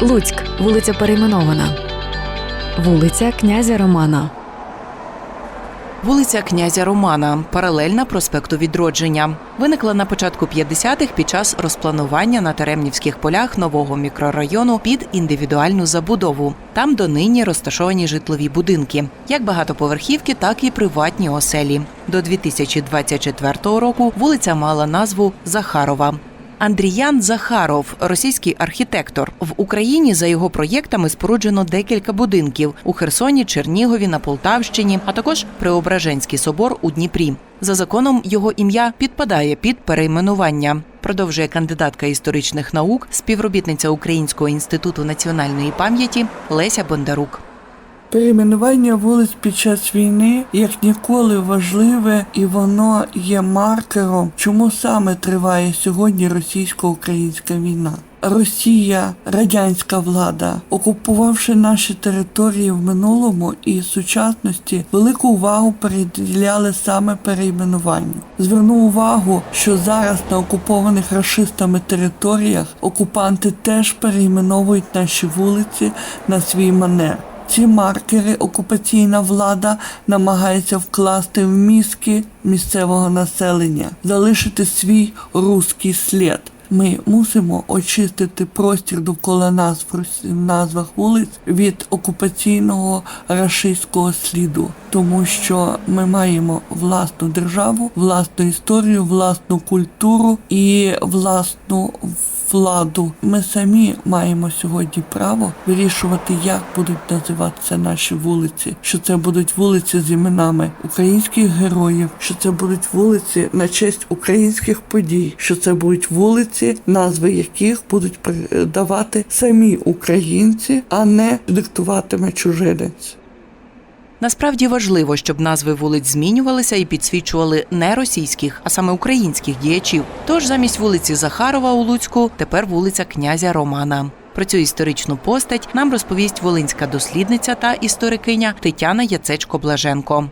Луцьк, вулиця перейменована. Вулиця князя Романа. Вулиця князя Романа, паралельна проспекту Відродження, виникла на початку 50-х під час розпланування на Теремнівських полях нового мікрорайону під індивідуальну забудову. Там донині розташовані житлові будинки, як багатоповерхівки, так і приватні оселі. До 2024 року вулиця мала назву Захарова. Андріян Захаров, російський архітектор. В Україні за його проєктами споруджено декілька будинків у Херсоні, Чернігові, на Полтавщині, а також Преображенський собор у Дніпрі. За законом його ім'я підпадає під перейменування. Продовжує кандидатка історичних наук, співробітниця Українського інституту національної пам'яті Леся Бондарук. Перейменування вулиць під час війни як ніколи важливе, і воно є маркером, чому саме триває сьогодні російсько-українська війна. Росія, радянська влада, окупувавши наші території в минулому і сучасності, велику увагу приділяли саме перейменуванню. Зверну увагу, що зараз на окупованих рашистами територіях окупанти теж перейменовують наші вулиці на свій манер. Ці маркери окупаційна влада намагається вкласти в мізки місцевого населення, залишити свій руський слід. Ми мусимо очистити простір довкола назв рос- назвах вулиць від окупаційного рашистського сліду, тому що ми маємо власну державу, власну історію, власну культуру і власну владу. Ми самі маємо сьогодні право вирішувати, як будуть називатися наші вулиці. Що це будуть вулиці з іменами українських героїв, що це будуть вулиці на честь українських подій, що це будуть вулиці, назви яких будуть давати самі українці, а не диктуватиме чужинець. Насправді важливо, щоб назви вулиць змінювалися і підсвічували не російських, а саме українських діячів. Тож замість вулиці Захарова у Луцьку тепер вулиця князя Романа. Про цю історичну постать нам розповість волинська дослідниця та історикиня Тетяна Яцечко-Блаженко.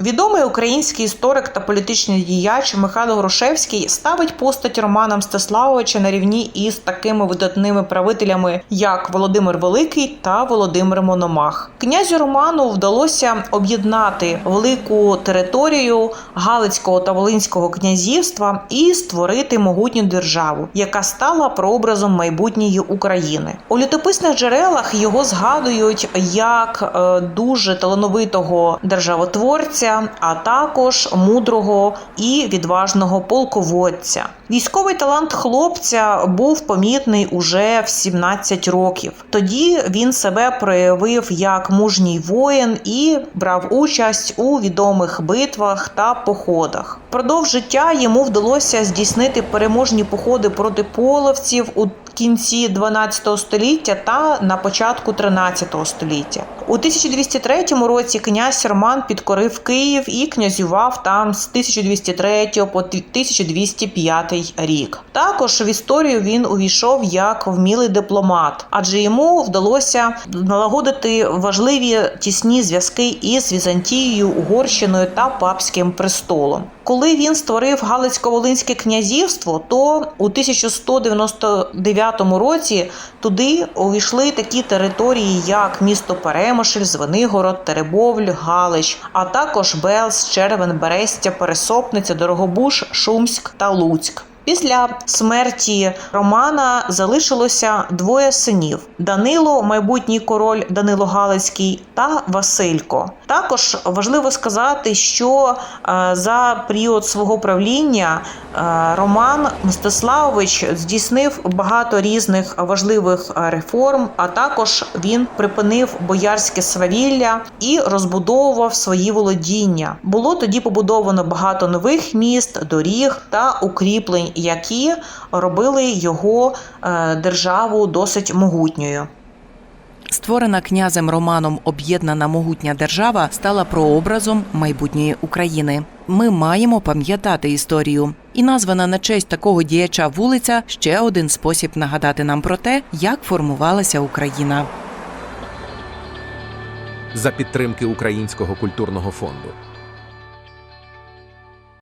Відомий український історик та політичний діяч Михайло Грушевський ставить постать Романа Мстиславовича на рівні із такими видатними правителями, як Володимир Великий та Володимир Мономах. Князю Роману вдалося об'єднати велику територію Галицького та Волинського князівства і створити могутню державу, яка стала прообразом майбутньої України. У літописних джерелах його згадують як е, дуже талановитого державотворця, а також мудрого і відважного полководця. Військовий талант хлопця був помітний уже в 17 років. Тоді він себе проявив як мужній воїн і брав участь у відомих битвах та походах. Впродовж життя йому вдалося здійснити переможні походи проти половців у кінці 12 століття та на початку 13 століття. У 1203 році князь Роман підкорив Київ і князював там з 1203 по 1205 рік. Також в історію він увійшов як вмілий дипломат, адже йому вдалося налагодити важливі тісні зв'язки із Візантією, Угорщиною та папським престолом. Коли він створив Галицько-Волинське князівство, то у 1199 році туди увійшли такі території, як місто Перемишль, Звенигород, Теребовль, Галич, а також Белс, Червен, Берестя, Пересопниця, Дорогобуш, Шумськ та Луцьк. Після смерті Романа залишилося двоє синів: Данило, майбутній король Данило Галицький, та Василько. Також важливо сказати, що е, за період свого правління е, Роман Мстиславович здійснив багато різних важливих реформ, а також він припинив боярське свавілля і розбудовував свої володіння. Було тоді побудовано багато нових міст, доріг та укріплень, які робили його е, державу досить могутньою. Створена князем Романом об'єднана могутня держава стала прообразом майбутньої України. Ми маємо пам'ятати історію. І названа на честь такого діяча вулиця ще один спосіб нагадати нам про те, як формувалася Україна. за підтримки Українського культурного фонду.